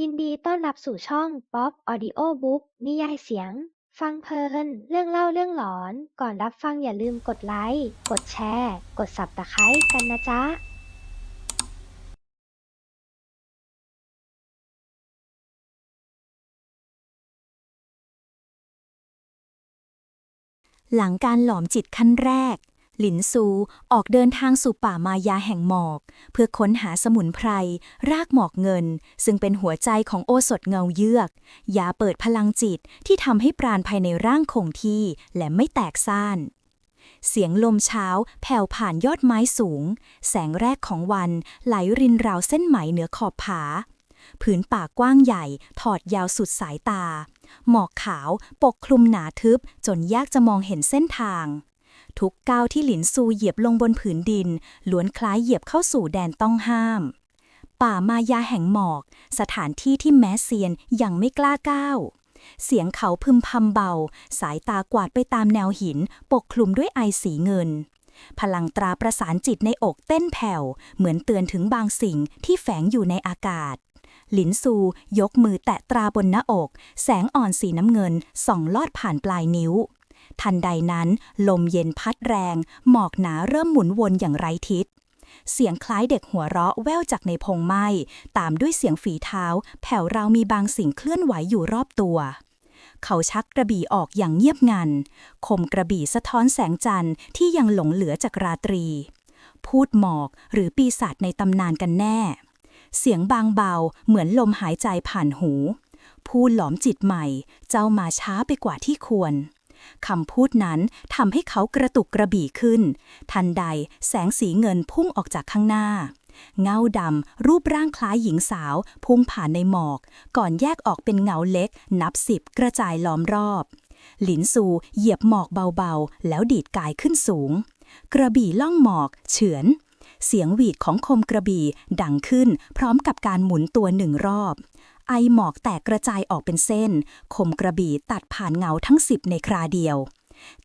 ยินดีต้อนรับสู่ช่อง Pop Audio Book นิยายเสียง ฟังเพลิน เรื่องเล่าเรื่องหลอน ก่อนรับฟังอย่าลืมกดไลค์ กดแชร์ กด Subscribe กันนะจ๊ะ หลังการหลอมจิตขั้นแรก หลินซูออกเดินทางสู่ป่ามายาแห่งหมอก เพื่อค้นหาสมุนไพร รากหมอกเงิน ซึ่งเป็นหัวใจของโอสถเงาเยือกยาเปิดพลังจิตที่ทำให้ปราณภายในร่างคงที่และไม่แตกซ่านเสียงลมเช้าแผ่วผ่านยอดไม้สูง แสงแรกของวันไหลรินราวเส้นไหมเหนือขอบผา ผืนป่ากว้างใหญ่ถอดยาวสุดสายตา หมอกขาวปกคลุมหนาทึบจนยากจะมองเห็นเส้นทาง ทุกก้าวที่หลินซูเหยียบลงบนผืนดิน ล้วนคล้ายเหยียบเข้าสู่แดนต้องห้าม ป่ามายาแห่งหมอก สถานที่ที่แม้เซียนยังไม่กล้าก้าวเสียงเขาพึมพำเบา สายตากวาดไปตามแนวหิน ปกคลุมด้วยไอสีเงิน พลังตราประสานจิตในอกเต้นแผ่ว เหมือนเตือนถึงบางสิ่งที่แฝงอยู่ในอากาศ หลินซูยกมือแตะตราบนหน้าอก แสงอ่อนสีน้ำเงินส่องลอดผ่านปลายนิ้ว ทันใดนั้น ลมเย็นพัดแรง หมอกหนาเริ่มหมุนวนอย่างไร้ทิศ เสียงคล้ายเด็กหัวเราะแว่วจากในพงไม้ ตามด้วยเสียงฝีเท้า แผ่วรามีบางสิ่งเคลื่อนไหวอยู่รอบตัว เขาชักกระบี่ออกอย่างเงียบงัน คมกระบี่สะท้อนแสงจันทร์ที่ยังหลงเหลือจากราตรี พูดหมอกหรือปีศาจในตำนานกันแน่ เสียงบางเบาเหมือนลมหายใจผ่านหูพูดหลอมจิตใหม่ เจ้ามาช้าไปกว่าที่ควร คำพูดนั้นทำให้เขากระตุกกระบี่ขึ้น ทันใดแสงสีเงินพุ่งออกจากข้างหน้า เงาดำรูปร่างคล้ายหญิงสาว พุ่งผ่านในหมอก ก่อนแยกออกเป็นเงาเล็ก นับสิบกระจายล้อมรอบ หลินซูเหยียบหมอกเบาๆ แล้วดีดกายขึ้นสูง กระบี่ล่องหมอกเฉือนเสียงหวีดของคมกระบี่ดังขึ้นพร้อมกับการหมุนตัวหนึ่งรอบ ไอหมอกแตกกระจายออกเป็นเส้น คมกระบี่ตัดผ่านเงาทั้งสิบในคราเดียว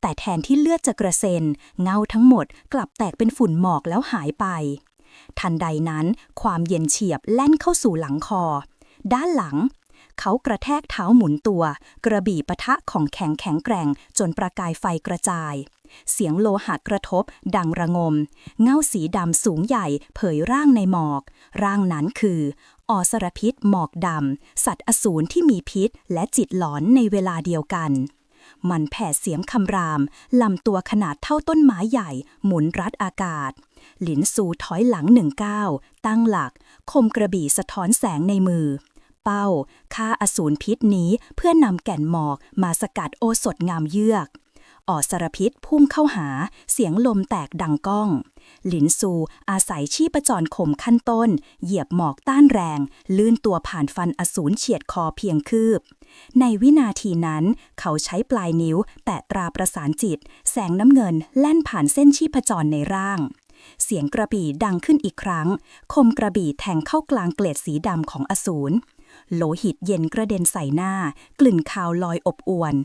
แต่แทนที่เลือดจะกระเซ็น เงาทั้งหมดกลับแตกเป็นฝุ่นหมอกแล้วหายไป ทันใดนั้น ความเย็นเฉียบแล่นเข้าสู่หลังคอ ด้านหลัง เขากระแทกเท้าหมุนตัว กระบี่ปะทะของแข็งแข็งแกร่ง จนประกายไฟกระจายเสียงโลหะกระทบ ดังระงม เงาสีดำสูงใหญ่เผยร่างในหมอก ร่างนั้นคือ อสรพิษ หมอกดำ สัตว์อสูรที่มีพิษ และจิตหลอนในเวลาเดียวกัน มันแผ่เสียงคำราม ลำตัวขนาดเท่าต้นไม้ใหญ่ หมุนรัดอากาศ หลินซูถอยหลังหนึ่งก้าวตั้งหลัก คมกระบี่สะท้อนแสงในมือ เป้าฆ่าอสูรพิษนี้เพื่อนำแก่นหมอกมาสกัดโอสถงามเยือก ออสรพิษพุ่งเข้าหา เสียงลมแตกดังก้อง หลินซูอาศัยชีพจรข่มขั้นต้น เหยียบหมอกต้านแรง ลื่นตัวผ่านฟันอสูรเฉียดคอเพียงคืบ ในวินาทีนั้น เขาใช้ปลายนิ้ว แตะตราประสานจิต แสงน้ำเงินแล่นผ่านเส้นชีพจรในร่าง เสียงกระบี่ดังขึ้นอีกครั้ง คมกระบี่แทงเข้ากลางเกล็ดสีดำของอสูรโลหิตเย็นกระเด็นใส่หน้า กลิ่นคาวลอยอบอวน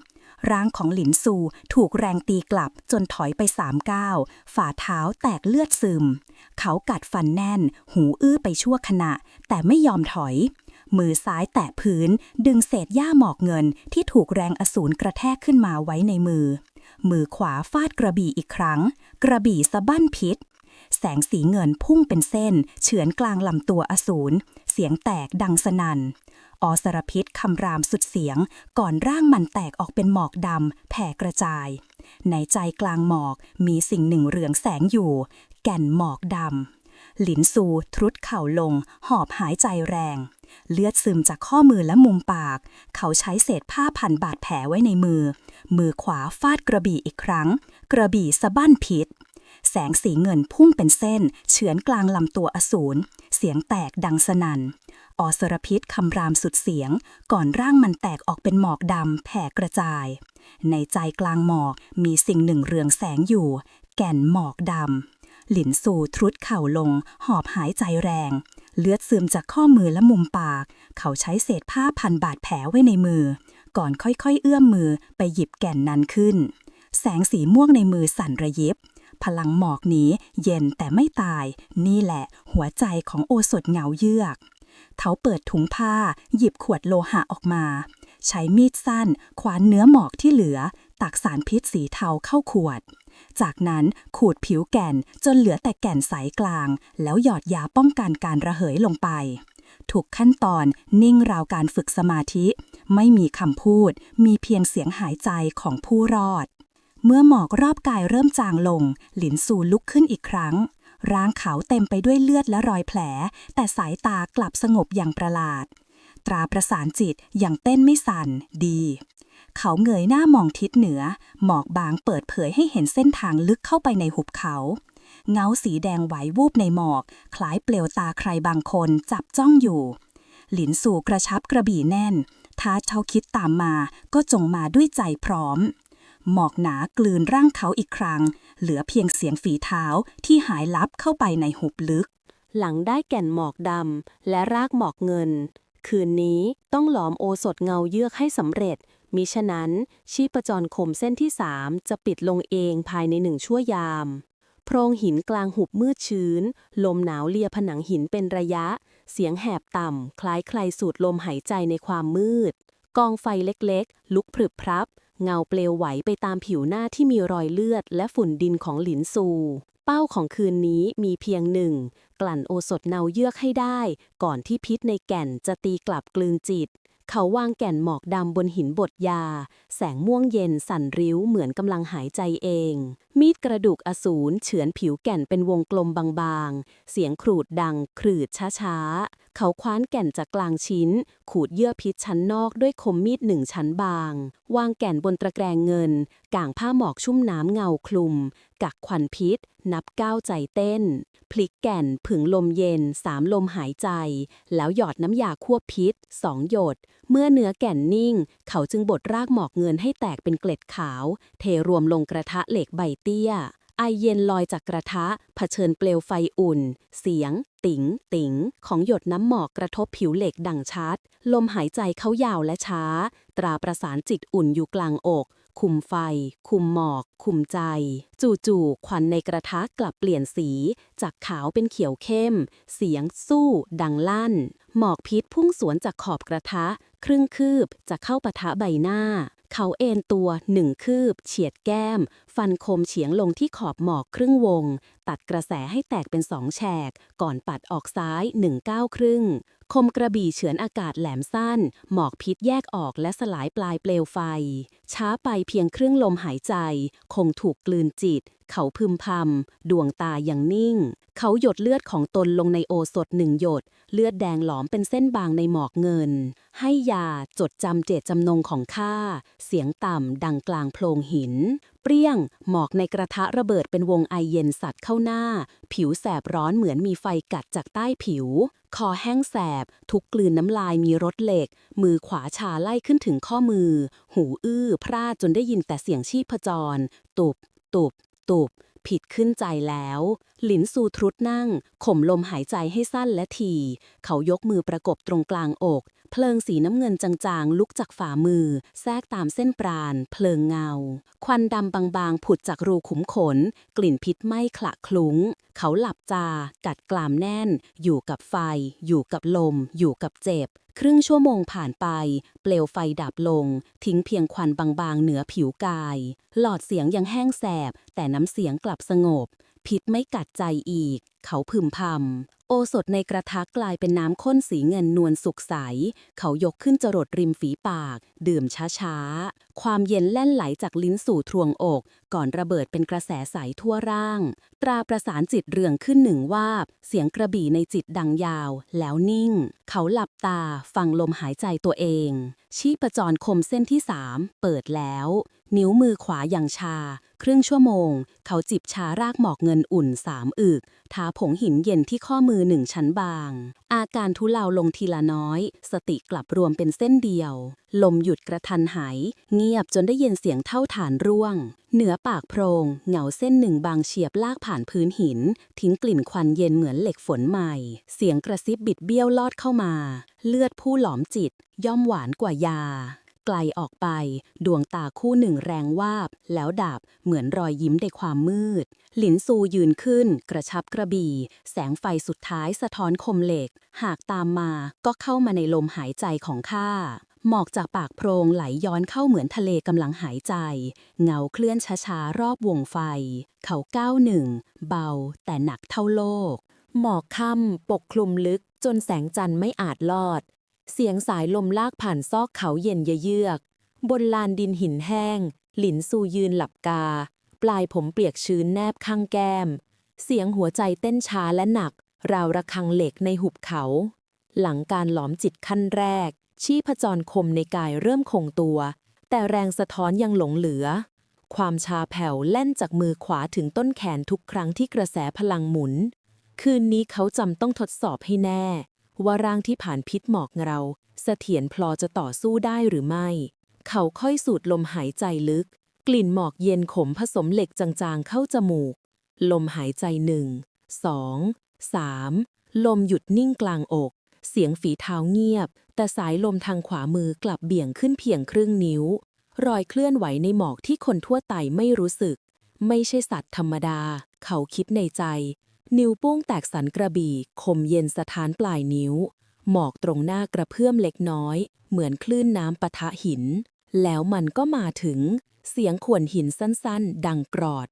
ร่างของหลินซูถูกแรงตีกลับจนถอยไปสามก้าวฝ่าเท้าแตกเลือดซึม เขากัดฟันแน่น หูอื้อไปชั่วขณะ แต่ไม่ยอมถอย มือซ้ายแตะพื้น ดึงเศษหญ้าหมอกเงินที่ถูกแรงอสูรกระแทกขึ้นมาไว้ในมือ มือขวาฟาดกระบี่อีกครั้ง กระบี่สะบั้นพิษแสงสีเงินพุ่งเป็นเส้น เฉือนกลางลำตัวอสูร เสียงแตกดังสนัน่น อสรพิษคำรามสุดเสียง ก่อนร่างมันแตกออกเป็นหมอกดำแผ่กระจาย ในใจกลางหมอกมีสิ่งหนึ่งเรืองแสงอยู่ แก่นหมอกดำหลินซูทรุดเข่าลง หอบหายใจแรง เลือดซึมจากข้อมือและมุมปาก เขาใช้เศษผ้าพันบาดแผลไว้ในมือ มือขวาฟาดกระบี่อีกครั้ง กระบี่สะบั้นพิษแสงสีเงินพุ่งเป็นเส้น เฉือนกลางลำตัวอสูร เสียงแตกดังสนัน่น อสรพิษคำรามสุดเสียง ก่อนร่างมันแตกออกเป็นหมอกดำแผ่กระจาย ในใจกลางหมอกมีสิ่งหนึ่งเรืองแสงอยู่ แก่นหมอกดำหลินซูทรุดเข่าลง หอบหายใจแรง เลือดซึมจากข้อมือและมุมปาก เขาใช้เศษผ้าพันบาดแผลไว้ในมือ ก่อนค่อยๆ เอื้อมมือไปหยิบแก่นนั้นขึ้น แสงสีม่วงในมือสั่นระยิบพลังหมอกนี้เย็นแต่ไม่ตาย นี่แหละ หัวใจของโอสถเงาเยือก เขาเปิดถุงผ้า หยิบขวดโลหะออกมา ใช้มีดสั้นขวานเนื้อหมอกที่เหลือ ตักสารพิษสีเทาเข้าขวด จากนั้นขูดผิวแก่นจนเหลือแต่แก่นใสกลาง แล้วหยอดยาป้องกันการระเหยลงไปทุกขั้นตอนนิ่งราวการฝึกสมาธิ ไม่มีคำพูด มีเพียงเสียงหายใจของผู้รอด เมื่อหมอกรอบกายเริ่มจางลง หลินซูลุกขึ้นอีกครั้ง ร่างเขาเต็มไปด้วยเลือดและรอยแผล แต่สายตากลับสงบอย่างประหลาด ตราประสานจิตอย่างเต้นไม่สั่นดี เขาเงยหน้ามองทิศเหนือ หมอกบางเปิดเผยให้เห็นเส้นทางลึกเข้าไปในหุบเขา เงาสีแดงไหววูบในหมอก คล้ายเปลวตาใครบางคนจับจ้องอยู่ หลินสู่กระชับกระบี่แน่น ถ้าเท่าคิดตามมาก็จงมาด้วยใจพร้อม หมอกหนากลืนร่างเขาอีกครั้ง เหลือเพียงเสียงฝีเท้าที่หายลับเข้าไปในหุบลึก หลังได้แก่นหมอกดำและรากหมอกเงิน คืนนี้ต้องหลอมโอสถเงาเยือกให้สำเร็จ มิฉะนั้น ชีพจรคมเส้นที่สามจะปิดลงเองภายในหนึ่งชั่วยาม โพรงหินกลางหุบมืดชื้น ลมหนาวเลียผนังหินเป็นระยะ เสียงแหบต่ำคล้ายใครสูดลมหายใจในความมืด กองไฟเล็กๆ ลุกพรึบพรับ เงาเปลวไหวไปตามผิวหน้าที่มีรอยเลือด และฝุ่นดินของหลินซู เป้าของคืนนี้มีเพียงหนึ่ง กลั่นโอสถเนาเยือกให้ได้ ก่อนที่พิษในแก่นจะตีกลับกลืนจิต เขาวางแก่นหมอกดำบนหินบดยา แสงม่วงเย็นสั่นริ้วเหมือนกำลังหายใจเอง มีดกระดูกอสูรเฉือนผิวแก่นเป็นวงกลมบางๆ เสียงครูดดังครืดช้าๆ เขาคว้านแก่นจากกลางชิ้น ขูดเยื่อพิษชั้นนอกด้วยคมมีดหนึ่งชั้นบาง วางแก่นบนตะแกรงเงิน ก่างผ้าหมอกชุ่มน้ำเงาคลุม กักควันพิษ นับก้าวใจเต้น พลิกแก่นผึ่งลมเย็นสามลมหายใจ แล้วหยอดน้ำยาควบพิษสองหยด เมื่อเนื้อแก่นนิ่ง เขาจึงบดรากหมอกเงินให้แตกเป็นเกล็ดขาว เทรวมลงกระทะเหล็กใบเตี้ย ไอเย็นลอยจากกระทะเผชิญเปลวไฟอุ่น เสียง ติ๋ง ติ๋ง ของหยดน้ำหมอกกระทบผิวเหล็กดังชัด ลมหายใจเขายาวและช้า ตราประสานจิตอุ่นอยู่กลางอก คุมไฟ คุมหมอก คุมใจ จู่ๆควันในกระทะกลับเปลี่ยนสี จากขาวเป็นเขียวเข้ม เสียงสู้ ดังลั่น หมอกพิษพุ่งสวนจากขอบกระทะ ครึ่งคืบจะเข้าปะทะใบหน้าเขาเอนตัวหนึ่งคืบ เฉียดแก้ม ฟันคมเฉียงลงที่ขอบหมอกครึ่งวง ตัดกระแสให้แตกเป็นสองแฉก ก่อนปัดออกซ้ายหนึ่งก้าครึ่ง คมกระบี่เฉือนอากาศแหลมสั้น หมอกพิษแยกออกและสลายปลายเปลวไฟ ช้าไปเพียงครึ่งลมหายใจ คงถูกกลืนจิต เขาพึมพำดวงตายังนิ่ง เขาหยดเลือดของตนลงในโอสถหนึ่งหยด เลือดแดงหลอมเป็นเส้นบางในหมอกเงิน ให้ยาจดจำเจตจำนงของข้าเสียงต่ำดังกลางโพรงหิน เปรี้ยง หมอกในกระทะระเบิดเป็นวงไอเย็นสัตว์เข้าหน้า ผิวแสบร้อนเหมือนมีไฟกัดจากใต้ผิว คอแห้งแสบ ทุกกลืนน้ำลายมีรสเหล็ก มือขวาชาไล่ขึ้นถึงข้อมือ หูอื้อ พร่าจนได้ยินแต่เสียงชีพจร ตุบ ตุบ ตุบ ผิดขึ้นใจแล้ว หลินซูทรุดนั่ง ข่มลมหายใจให้สั้นและที เขายกมือประกบตรงกลางอก เพลิงสีน้ำเงินจางๆ ลุกจากฝ่ามือ แทรกตามเส้นปราณ เพลิงเงา ควันดำบางๆ ผุดจากรูขุมขน กลิ่นพิษไหม้ขละคลุ้ง เขาหลับจากัดกลามแน่น อยู่กับไฟ อยู่กับลม อยู่กับเจ็บ ครึ่งชั่วโมงผ่านไป เปลวไฟดับลง ทิ้งเพียงควันบางๆ เหนือผิวกาย หลอดเสียงยังแห้งแสบ แต่น้ำเสียงกลับสงบพิษไม่กัดใจอีก เขาพึมพำ โอสถในกระทะกลายเป็นน้ำข้นสีเงินนวลสุกใส เขายกขึ้นจรดริมฝีปาก ดื่มช้าๆ ความเย็นแล่นไหลจากลิ้นสู่ทรวงอก ก่อนระเบิดเป็นกระแสใสทั่วร่าง ตราประสานจิตเรืองขึ้นหนึ่งวาบ เสียงกระบี่ในจิตดังยาว แล้วนิ่ง เขาหลับตา ฟังลมหายใจตัวเอง ชีพจรคมเส้นที่สามเปิดแล้ว นิ้วมือขวาอย่างชา ครึ่งชั่วโมง เขาจิบชารากหมอกเงินอุ่นสามอึกทาผงหินเย็นที่ข้อมือหนึ่งชั้นบาง อาการทุเลาลงทีละน้อย สติกลับรวมเป็นเส้นเดียว ลมหยุดกระทันหายเงียบจนได้ยินเสียงเท่าฐานร่วง เหนือปากโพรงเหงาเส้นหนึ่งบางเฉียบลากผ่านพื้นหิน ทิ้งกลิ่นควันเย็นเหมือนเหล็กฝนใหม่ เสียงกระซิบบิดเบี้ยวลอดเข้ามา เลือดผู้หลอมจิต ย่อมหวานกว่ายา ไกลออกไป ดวงตาคู่หนึ่งแรงวาบ แล้วดับเหมือนรอยยิ้มในความมืด หลินซูยืนขึ้น กระชับกระบี่ แสงไฟสุดท้ายสะท้อนคมเหล็ก หากตามมาก็เข้ามาในลมหายใจของข้า หมอกจากปากโพรงไหลย้อนเข้าเหมือนทะเลกำลังหายใจ เงาเคลื่อนช้าๆ รอบวงไฟ เขาก้าวหนึ่ง เบา แต่หนักเท่าโลก หมอกค่ำปกคลุมลึกจนแสงจันทร์ไม่อาจลอด เสียงสายลมลากผ่านซอกเขาเย็นเยือก บนลานดินหินแห้ง หลินซูยืนหลับกา ปลายผมเปียกชื้นแนบข้างแก้ม เสียงหัวใจเต้นช้าและหนัก ราวระฆังเหล็กในหุบเขา หลังการหลอมจิตขั้นแรก ชีพจรคมในกายเริ่มคงตัว แต่แรงสะท้อนยังหลงเหลือ ความชาแผ่วแล่นจากมือขวาถึงต้นแขนทุกครั้งที่กระแสพลังหมุน คืนนี้เขาจำต้องทดสอบให้แน่ ว่าร่างที่ผ่านพิษหมอกเราเสถียรพลอจะต่อสู้ได้หรือไม่ เขาค่อยสูดลมหายใจลึก กลิ่นหมอกเย็นขมผสมเหล็กจางๆเข้าจมูก ลมหายใจหนึ่งสองสามลมหยุดนิ่งกลางอก เสียงฝีเท้าเงียบ แต่สายลมทางขวามือกลับเบี่ยงขึ้นเพียงครึ่งนิ้ว รอยเคลื่อนไหวในหมอกที่คนทั่วไปไม่รู้สึก ไม่ใช่สัตว์ธรรมดา เขาคิดในใจ นิ้วโป้งแตกสันกระบี่คมเย็นสถานปลายนิ้ว หมอกตรงหน้ากระเพื่อมเล็กน้อย เหมือนคลื่นน้ำปะทะหิน แล้วมันก็มาถึง เสียงข่วนหินสั้นๆ ดังกรอด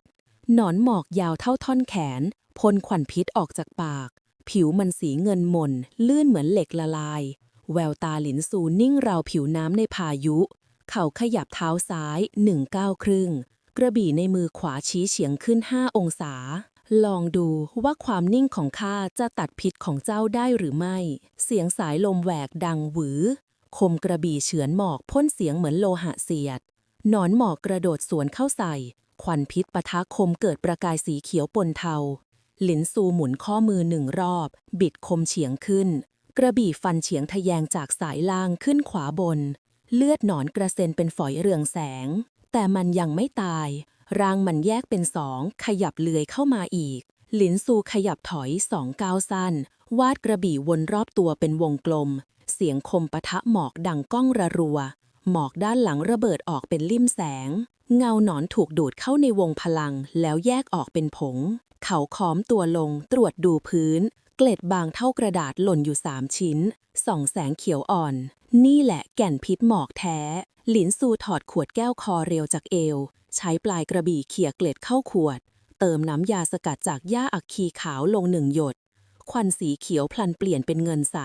หนอนหมอกยาวเท่าท่อนแขนพ่นควันพิษออกจากปาก ผิวมันสีเงินหม่นลื่นเหมือนเหล็กละลาย แววตาหลินซูนิ่งราวผิวน้ำในพายุ เขาขยับเท้าซ้ายหนึ่งก้าวครึ่ง กระบี่ในมือขวาชี้เฉียงขึ้นห้าองศา ลองดูว่าความนิ่งของข้าจะตัดพิษของเจ้าได้หรือไม่ เสียงสายลมแหวกดังหวือ คมกระบี่เฉือนหมอกพ่นเสียงเหมือนโลหะเสียด หนอนหมอกกระโดดสวนเข้าใส่ ควันพิษปะทะคมเกิดประกายสีเขียวปนเทา หลินซูหมุนข้อมือหนึ่งรอบ บิดคมเฉียงขึ้น กระบี่ฟันเฉียงทะแยงจากสายล่างขึ้นขวาบน เลือดหนอนกระเซ็นเป็นฝอยเรืองแสง แต่มันยังไม่ตาย ร่างมันแยกเป็นสอง ขยับเลื้อยเข้ามาอีก หลินซูขยับถอยสองก้าวสั้น วาดกระบี่วนรอบตัวเป็นวงกลม เสียงคมปะทะหมอกดังก้องระรัว หมอกด้านหลังระเบิดออกเป็นลิ่มแสงเงาหนอนถูกดูดเข้าในวงพลังแล้วแยกออกเป็นผง เขาคอมตัวลงตรวจดูพื้น เกล็ดบางเท่ากระดาษหล่นอยู่สามชิ้น ส่องแสงเขียวอ่อน นี่แหละแก่นพิษหมอกแท้ หลินซูถอดขวดแก้วคอเรียวจากเอว ใช้ปลายกระบี่เขี่ยเกล็ดเข้าขวด เติมน้ำยาสกัดจากหญ้าอัคคีขาวลงหนึ่งหยด ควันสีเขียวพลันเปลี่ยนเป็นเงินใส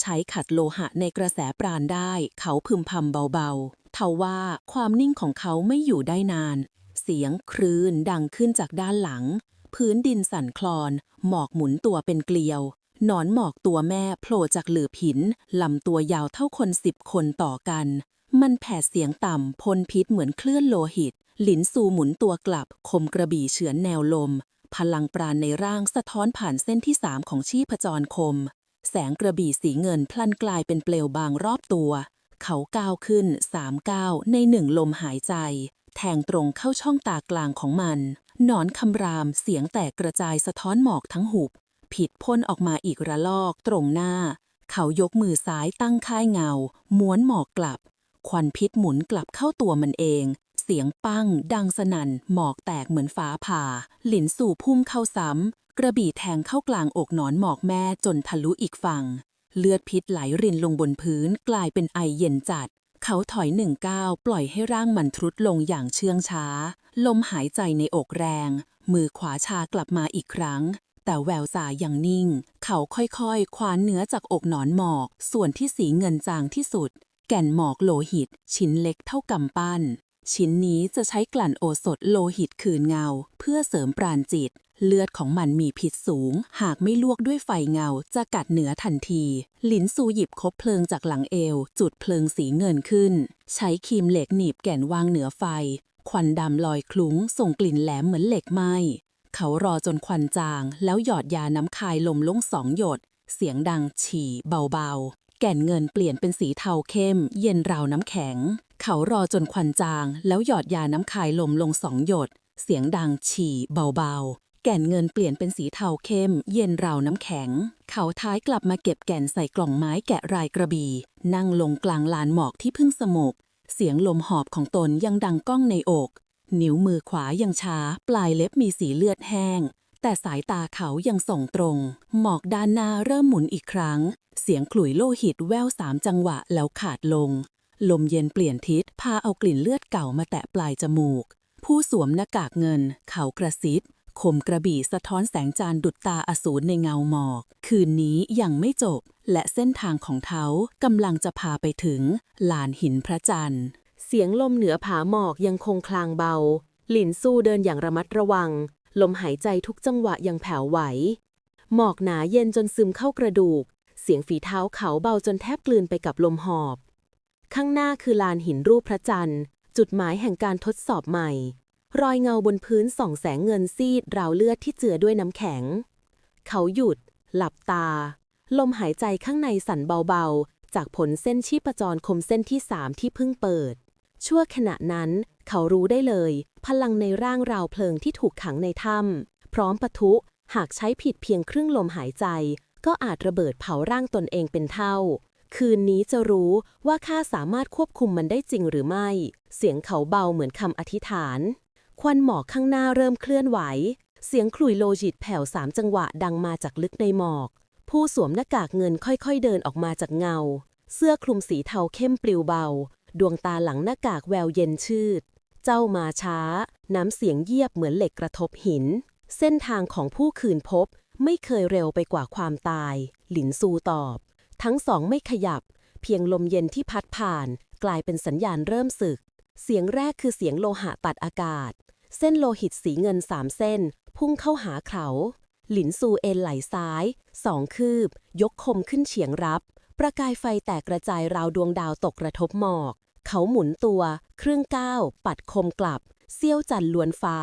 ใช้ขัดโลหะในกระแสปราณได้ เขาพึมพำเบาๆ เทาว่าความนิ่งของเขาไม่อยู่ได้นาน เสียงครืนดังขึ้นจากด้านหลัง พื้นดินสั่นคลอน หมอกหมุนตัวเป็นเกลียว หนอนหมอกตัวแม่โผล่จากหลืบหิน ลำตัวยาวเท่าคนสิบคนต่อกัน มันแผดเสียงต่ำพ่นพิษเหมือนคลื่นโลหิต หลินซูหมุนตัวกลับ คมกระบี่เฉือนแนวลม พลังปราณในร่างสะท้อนผ่านเส้นที่สามของชีพจรคม แสงกระบี่สีเงินพลันกลายเป็นเปลวบางรอบตัว เขาก้าวขึ้นสามก้าวในหนึ่งลมหายใจ แทงตรงเข้าช่องตากลางของมัน หนอนคำรามเสียงแตกกระจายสะท้อนหมอกทั้งหุบ ผิดพ่นออกมาอีกระลอกตรงหน้า เขายกมือซ้ายตั้งค่ายเงา ม้วนหมอกกลับ ควันพิษหมุนกลับเข้าตัวมันเอง เสียงปั้ง ดังสนั่น หมอกแตกเหมือนฟ้าผ่า หลินสู่พุ่มเข้าซ้ำ กระบี่แทงเข้ากลางอกหนอนหมอกแม่จนทะลุอีกฝั่ง เลือดพิษไหลรินลงบนพื้นกลายเป็นไอเย็นจัด เขาถอยหนึ่งก้าวปล่อยให้ร่างมันทรุดลงอย่างเชื่องช้า ลมหายใจในอกแรง มือขวาชากลับมาอีกครั้ง แต่แววสายยังนิ่ง เขาค่อยๆ คว้านเนื้อจากอกหนอนหมอก ส่วนที่สีเงินจางที่สุด แก่นหมอกโลหิต ชิ้นเล็กเท่ากำปั้น ชิ้นนี้จะใช้กลั่นโอสถโลหิตคืนเงา เพื่อเสริมปราณจิต เลือดของมันมีพิษสูง หากไม่ลวกด้วยไฟเงา จะกัดเนื้อทันที หลินซูหยิบคบเพลิงจากหลังเอว จุดเพลิงสีเงินขึ้น ใช้ครีมเหล็กหนีบแก่นวางเหนือไฟ ควันดำลอยคลุ้ง ส่งกลิ่นแหลมเหมือนเหล็กไหมเขารอจนควันจาง แล้วหยอดยาน้ำคายลมลงสองหยด เสียงดังฉี่เบาๆ แก่นเงินเปลี่ยนเป็นสีเทาเข้ม เย็นราวน้ำแข็ง เขารอจนควันจาง แล้วหยอดยาน้ำคายลมลงสองหยด เสียงดังฉี่เบาๆ แก่นเงินเปลี่ยนเป็นสีเทาเข้ม เย็นราวน้ำแข็ง เขาท้ายกลับมาเก็บแก่นใส่กล่องไม้แกะรายกระบี่ นั่งลงกลางลานหมอกที่เพิ่งสงบเสียงลมหอบของตนยังดังก้องในอก นิ้วมือขวายังช้า ปลายเล็บมีสีเลือดแห้ง แต่สายตาเขายังส่งตรง หมอกด้านหน้าเริ่มหมุนอีกครั้ง เสียงขลุ่ยโลหิตแววสามจังหวะแล้วขาดลง ลมเย็นเปลี่ยนทิศพาเอากลิ่นเลือดเก่ามาแตะปลายจมูก ผู้สวมหน้ากากเงิน เขากระซิบ คมกระบี่สะท้อนแสงจานดุดตาอสูรในเงาหมอก คืนนี้ยังไม่จบ และเส้นทางของเขากำลังจะพาไปถึง ลานหินพระจันทร์ เสียงลมเหนือผาหมอกยังคงคลางเบา หลินสู้เดินอย่างระมัดระวัง ลมหายใจทุกจังหวะยังแผ่วไหว หมอกหนาเย็นจนซึมเข้ากระดูก เสียงฝีเท้าเขาเบาจนแทบกลืนไปกับลมหอบ ข้างหน้าคือลานหินรูปพระจันทร์ จุดหมายแห่งการทดสอบใหม่ รอยเงาบนพื้นส่องแสงเงินซีดราวเลือดที่เจือด้วยน้ำแข็ง เขาหยุด หลับตา ลมหายใจข้างในสั่นเบาๆ จากผลเส้นชีพจรคมเส้นที่สามที่เพิ่งเปิด ชั่วขณะนั้นเขารู้ได้เลย พลังในร่างราวเพลิงที่ถูกขังในถ้ำพร้อมปะทุ หากใช้ผิดเพียงครึ่งลมหายใจ ก็อาจระเบิดเผาร่างตนเองเป็นเท่า คืนนี้จะรู้ว่าข้าสามารถควบคุมมันได้จริงหรือไม่ เสียงเขาเบาเหมือนคำอธิษฐาน ควันหมอกข้างหน้าเริ่มเคลื่อนไหว เสียงขลุ่ยโลจิตแผ่วสามจังหวะดังมาจากลึกในหมอก ผู้สวมหน้ากากเงินค่อยๆเดินออกมาจากเงา เสื้อคลุมสีเทาเข้มปลิวเบา ดวงตาหลังหน้ากากแววเย็นชืด เจ้ามาช้า น้ำเสียงเยียบเหมือนเหล็กกระทบหิน เส้นทางของผู้คืนพบ ไม่เคยเร็วไปกว่าความตาย หลินซูตอบ ทั้งสองไม่ขยับ เพียงลมเย็นที่พัดผ่าน กลายเป็นสัญญาณเริ่มศึกเสียงแรกคือเสียงโลหะตัดอากาศ เส้นโลหิตสีเงินสามเส้น พุ่งเข้าหาเขา หลินซูเอ็นไหลซ้าย สองคืบ ยกคมขึ้นเฉียงรับ ประกายไฟแตกกระจายราวดวงดาวตกกระทบหมอก เขาหมุนตัวครึ่งก้าว ปัดคมกลับ เสี้ยวจันลวนฟ้า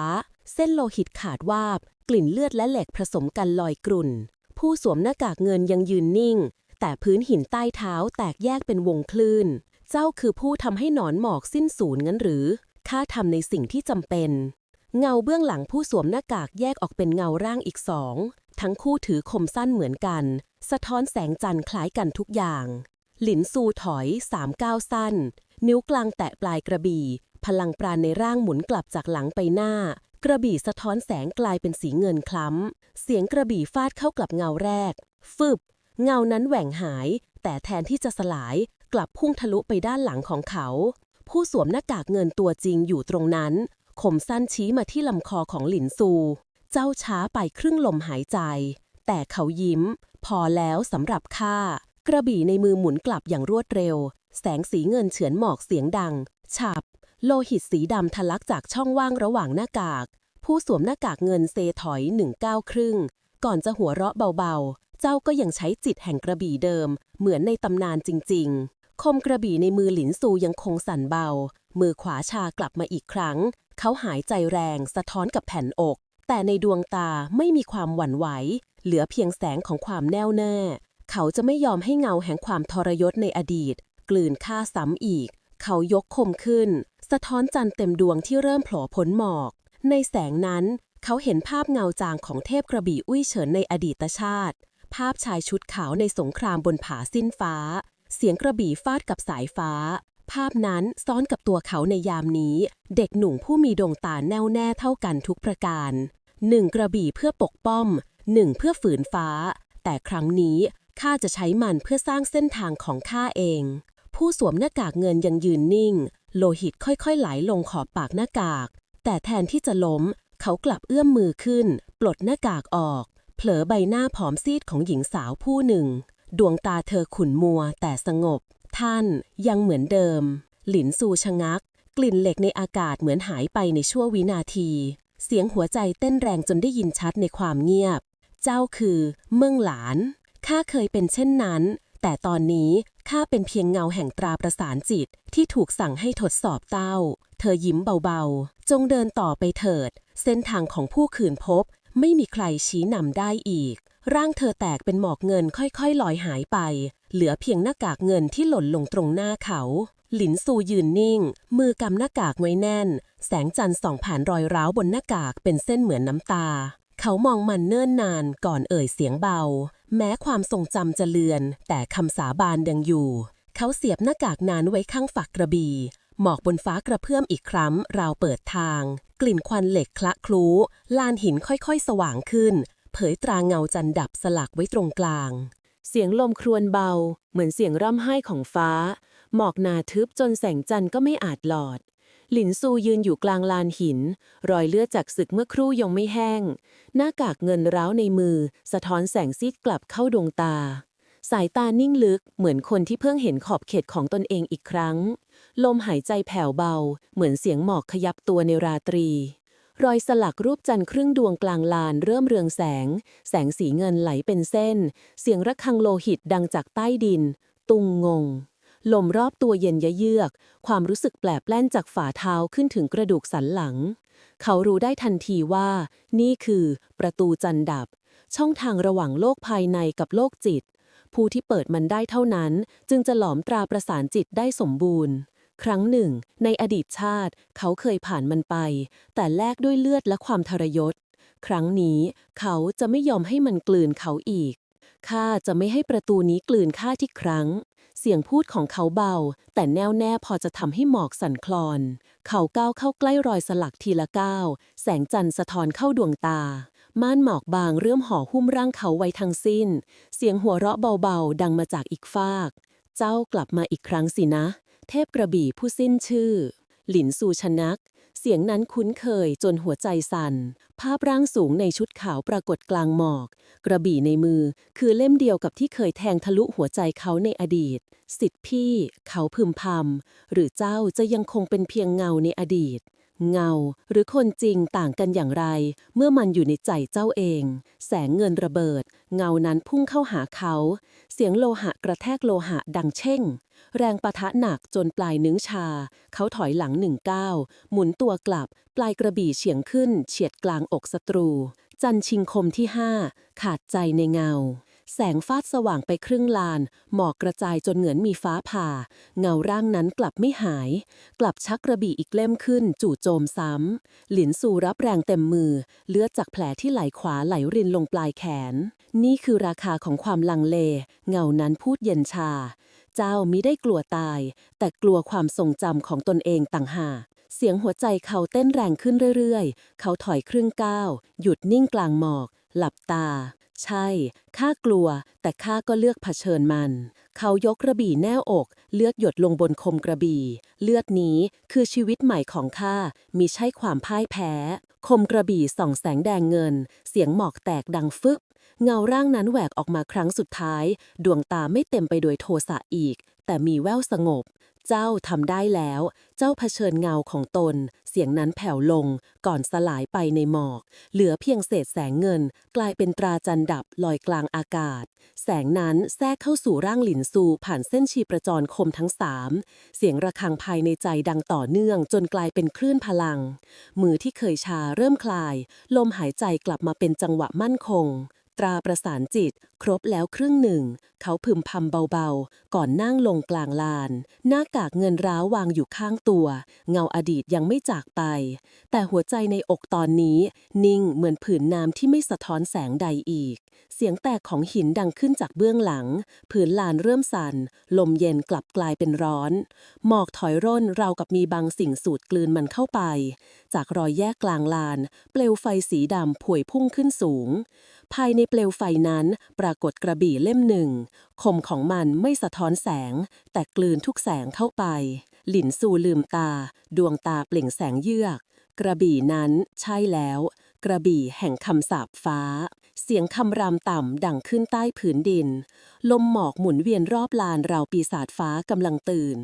เส้นโลหิตขาดวาบ กลิ่นเลือดและเหล็กผสมกันลอยกรุ่น ผู้สวมหน้ากากเงินยังยืนนิ่ง แต่พื้นหินใต้เท้าแตกแยกเป็นวงคลื่น เจ้าคือผู้ทำให้หนอนหมอกสิ้นสูญงั้นหรือ ข้าทำในสิ่งที่จำเป็น เงาเบื้องหลังผู้สวมหน้ากากแยกออกเป็นเงาร่างอีกสอง ทั้งคู่ถือคมสั้นเหมือนกัน สะท้อนแสงจันทร์คล้ายกันทุกอย่าง หลินซูถอยสามก้าวสั้น นิ้วกลางแตะปลายกระบี่ พลังปราณในร่างหมุนกลับจากหลังไปหน้า กระบี่สะท้อนแสงกลายเป็นสีเงินคล้ำ เสียงกระบี่ฟาดเข้ากับเงาแรก ฟึบ เงานั้นแหว่งหาย แต่แทนที่จะสลายกลับพุ่งทะลุไปด้านหลังของเขา ผู้สวมหน้ากากเงินตัวจริงอยู่ตรงนั้นคมสั้นชี้มาที่ลำคอของหลินซู เจ้าช้าไปครึ่งลมหายใจ แต่เขายิ้ม พอแล้วสำหรับข้ากระบี่ในมือหมุนกลับอย่างรวดเร็ว แสงสีเงินเฉือนหมอกเสียงดัง ฉับ โลหิตสีดำทะลักจากช่องว่างระหว่างหน้ากาก ผู้สวมหน้ากากเงินเซถอยหนึ่งก้าวครึ่ง ก่อนจะหัวเราะเบาๆ เจ้าก็ยังใช้จิตแห่งกระบี่เดิม เหมือนในตำนานจริง ๆ คมกระบี่ในมือหลินซูยังคงสั่นเบา มือขวาชากลับมาอีกครั้ง เขาหายใจแรงสะท้อนกับแผ่นอก แต่ในดวงตาไม่มีความหวั่นไหว เหลือเพียงแสงของความแน่วแน่ เขาจะไม่ยอมให้เงาแห่งความทรยศในอดีต กลืนฆ่าซ้ำอีก เขายกคมขึ้น สะท้อนจันทร์เต็มดวงที่เริ่มโผล่พ้นหมอก ในแสงนั้น เขาเห็นภาพเงาจางของเทพกระบี่อุ้ยเฉินในอดีตชาติ ภาพชายชุดขาวในสงครามบนผาสิ้นฟ้า เสียงกระบี่ฟาดกับสายฟ้า ภาพนั้นซ้อนกับตัวเขาในยามนี้ เด็กหนุ่มผู้มีดวงตาแน่วแน่เท่ากันทุกประการหนึ่งกระบี่เพื่อปกป้อมหนึ่งเพื่อฝืนฟ้า แต่ครั้งนี้ข้าจะใช้มันเพื่อสร้างเส้นทางของข้าเอง ผู้สวมหน้ากากเงินยังยืนนิ่ง โลหิตค่อยๆไหลลงขอบปากหน้ากาก แต่แทนที่จะล้ม เขากลับเอื้อมมือขึ้น ปลดหน้ากากออก เผลอใบหน้าผอมซีดของหญิงสาวผู้หนึ่ง ดวงตาเธอขุ่นมัวแต่สงบ ท่านยังเหมือนเดิม หลินซูชะงัก กลิ่นเหล็กในอากาศเหมือนหายไปในชั่ววินาที เสียงหัวใจเต้นแรงจนได้ยินชัดในความเงียบ เจ้าคือเมืองหลาน ข้าเคยเป็นเช่นนั้น แต่ตอนนี้ข้าเป็นเพียงเงาแห่งตราประสานจิตที่ถูกสั่งให้ทดสอบเต้า เธอยิ้มเบาๆ จงเดินต่อไปเถิด เส้นทางของผู้ขืนพบ ไม่มีใครชี้นำได้อีก ร่างเธอแตกเป็นหมอกเงินค่อยๆลอยหายไป เหลือเพียงหน้ากากเงินที่หล่นลงตรงหน้าเขา หลินซูยืนนิ่ง มือกำหน้ากากไว้แน่น แสงจันทร์ส่องผ่านรอยร้าวบนหน้ากากเป็นเส้นเหมือนน้ำตา เขามองมันเนิ่นนานก่อนเอ่ยเสียงเบา แม้ความทรงจำจะเลือน แต่คำสาบานยังอยู่ เขาเสียบหน้ากากนานไว้ข้างฝักกระบี่หมอกบนฟ้ากระเพื่อมอีกครั้งราวเปิดทาง กลิ่นควันเหล็กคละคลุ้ลานหินค่อยๆ สว่างขึ้น เผยตราเงาจันดับสลักไว้ตรงกลาง เสียงลมครวญเบา เหมือนเสียงร่ำไห้ของฟ้า หมอกหนาทึบจนแสงจันทร์ก็ไม่อาจหลอด หลินซูยืนอยู่กลางลานหิน รอยเลือดจากศึกเมื่อครู่ยังไม่แห้ง หน้ากากเงินร้าวในมือ สะท้อนแสงซีดกลับเข้าดวงตา สายตานิ่งลึกเหมือนคนที่เพิ่งเห็นขอบเขตของตนเองอีกครั้ง ลมหายใจแผ่วเบา เหมือนเสียงหมอกขยับตัวในราตรี รอยสลักรูปจันทร์ครึ่งดวงกลางลานเริ่มเรืองแสง แสงสีเงินไหลเป็นเส้น เสียงระฆังโลหิตดังจากใต้ดิน ตุงงง ลมรอบตัวเย็นยะเยือก ความรู้สึกแปลบแปล้นจากฝ่าเท้าขึ้นถึงกระดูกสันหลัง เขารู้ได้ทันทีว่า นี่คือ ประตูจันดับ ช่องทางระหว่างโลกภายในกับโลกจิต ผู้ที่เปิดมันได้เท่านั้น จึงจะหลอมตราประสานจิตได้สมบูรณ์ ครั้งหนึ่ง ในอดีตชาติ เขาเคยผ่านมันไป แต่แลกด้วยเลือดและความทรยศ ครั้งนี้เขาจะไม่ยอมให้มันกลืนเขาอีก ข้าจะไม่ให้ประตูนี้กลืนข้าที่ครั้ง เสียงพูดของเขาเบา แต่แน่วแน่พอจะทำให้หมอกสั่นคลอน เขาก้าวเข้าใกล้รอยสลักทีละก้าว แสงจันทร์สะท้อนเข้าดวงตาม่านหมอกบางเริ่มห่อหุ้มร่างเขาไว้ทั้งสิ้น เสียงหัวเราะเบาๆ ดังมาจากอีกฟาก เจ้ากลับมาอีกครั้งสินะ เทพกระบี่ผู้สิ้นชื่อ หลินซูชนัก เสียงนั้นคุ้นเคยจนหัวใจสั่น ภาพร่างสูงในชุดขาวปรากฏกลางหมอก กระบี่ในมือคือเล่มเดียวกับที่เคยแทงทะลุหัวใจเขาในอดีต สิทธิพี่ เขาพึมพำหรือเจ้าจะยังคงเป็นเพียงเงาในอดีต เงา หรือคนจริงต่างกันอย่างไร เมื่อมันอยู่ในใจเจ้าเอง แสงเงินระเบิด เงานั้นพุ่งเข้าหาเขา เสียงโลหะกระแทกโลหะดังเช่ง แรงปะทะหนักจนปลายนิ้วชา เขาถอยหลังหนึ่งก้าวหมุนตัวกลับ ปลายกระบี่เฉียงขึ้น เฉียดกลางอกศัตรู จันชิงคมที่ห้าขาดใจในเงา แสงฟาดสว่างไปครึ่งลาน หมอกกระจายจนเหมือนมีฟ้าผ่า เงาร่างนั้นกลับไม่หาย กลับชักกระบี่อีกเล่มขึ้น จู่โจมซ้ำ หลินซูรับแรงเต็มมือ เลือดจากแผลที่ไหลขวาไหลรินลงปลายแขน นี่คือราคาของความลังเล เงานั้นพูดเย็นชา เจ้ามิได้กลัวตาย แต่กลัวความทรงจำของตนเองต่างหากเสียงหัวใจเขาเต้นแรงขึ้นเรื่อยๆ เขาถอยครึ่งก้าว หยุดนิ่งกลางหมอก หลับตา ใช่ ข้ากลัว แต่ข้าก็เลือกเผชิญมัน เขายกกระบี่แน่อก เลือดหยดลงบนคมกระบี่ เลือดนี้คือชีวิตใหม่ของข้ามิใช่ความพ่ายแพ้ คมกระบี่ส่องแสงแดงเงิน เสียงหมอกแตกดังฟึบ เงาร่างนั้นแหวกออกมาครั้งสุดท้าย ดวงตาไม่เต็มไปด้วยโทสะอีก แต่มีแววสงบ เจ้าทำได้แล้ว เจ้าเผชิญเงาของตน เสียงนั้นแผ่วลง ก่อนสลายไปในหมอก เหลือเพียงเศษแสงเงิน กลายเป็นตราจันดับลอยกลางอากาศ แสงนั้นแทรกเข้าสู่ร่างหลินซูผ่านเส้นชีประจรคมทั้งสามเสียงระฆังภายในใจดังต่อเนื่อง จนกลายเป็นคลื่นพลัง มือที่เคยชาเริ่มคลาย ลมหายใจกลับมาเป็นจังหวะมั่นคง ตราประสานจิต ครบแล้วครึ่งหนึ่ง เขาพึมพำเบาๆ ก่อนนั่งลงกลางลาน หน้ากากเงินร้าววางอยู่ข้างตัว เงาอดีตยังไม่จากไป แต่หัวใจในอกตอนนี้ นิ่งเหมือนผืนน้ำที่ไม่สะท้อนแสงใดอีก เสียงแตกของหินดังขึ้นจากเบื้องหลัง ผืนลานเริ่มสั่น ลมเย็นกลับกลายเป็นร้อน หมอกถอยร่นราวกับมีบางสิ่งสูดกลืนมันเข้าไป จากรอยแยกกลางลาน เปลวไฟสีดำผวยพุ่งขึ้นสูง ภายในเปลวไฟนั้น ปรากฏกระบี่เล่มหนึ่ง คมของมันไม่สะท้อนแสง แต่กลืนทุกแสงเข้าไป หลินซูลืมตา ดวงตาเปล่งแสงเยือก กระบี่นั้นใช่แล้ว กระบี่แห่งคำสาปฟ้า เสียงคำรามต่ำดังขึ้นใต้ผืนดิน ลมหมอกหมุนเวียนรอบลานราวปีศาจฟ้ากำลังตื่น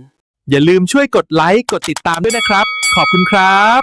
อย่าลืมช่วยกดไลค์กดติดตามด้วยนะครับ ขอบคุณครับ